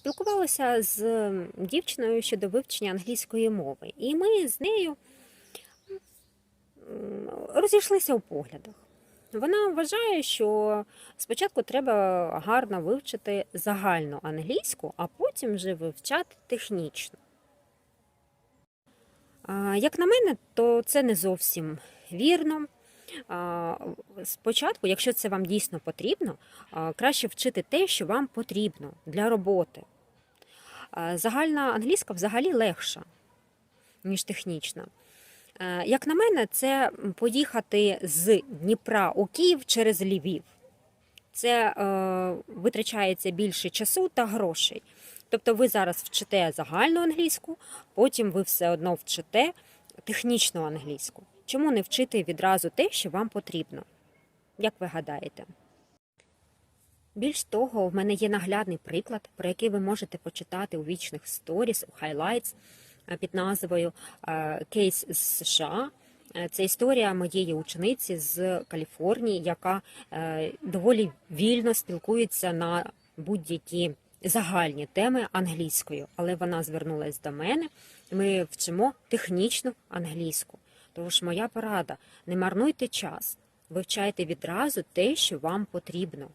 спілкувалася з дівчиною щодо вивчення англійської мови, і ми з нею розійшлися у поглядах. Вона вважає, що спочатку треба гарно вивчити загальну англійську, а потім вже вивчати технічну. Як на мене, то це не зовсім вірно. Спочатку, якщо це вам дійсно потрібно, краще вчити те, що вам потрібно для роботи. Загальна англійська взагалі легша, ніж технічна. Як на мене, це поїхати з Дніпра у Київ через Львів. Це е, витрачається більше часу та грошей. Тобто ви зараз вчите загальну англійську, потім ви все одно вчите технічну англійську. Чому не вчити відразу те, що вам потрібно? Як ви гадаєте? Більш того, в мене є наглядний приклад, про який ви можете почитати у вічних сторіс, у highlights е, під назвою е, Кейс з США. Е, Це історія моєї учениці з Каліфорнії, яка доволі вільно спілкується на будь-які загальні теми англійською, але вона звернулася до мене. Ми вчимо технічну англійську. Тож моя порада: не марнуйте час, вивчайте відразу те, що вам потрібно.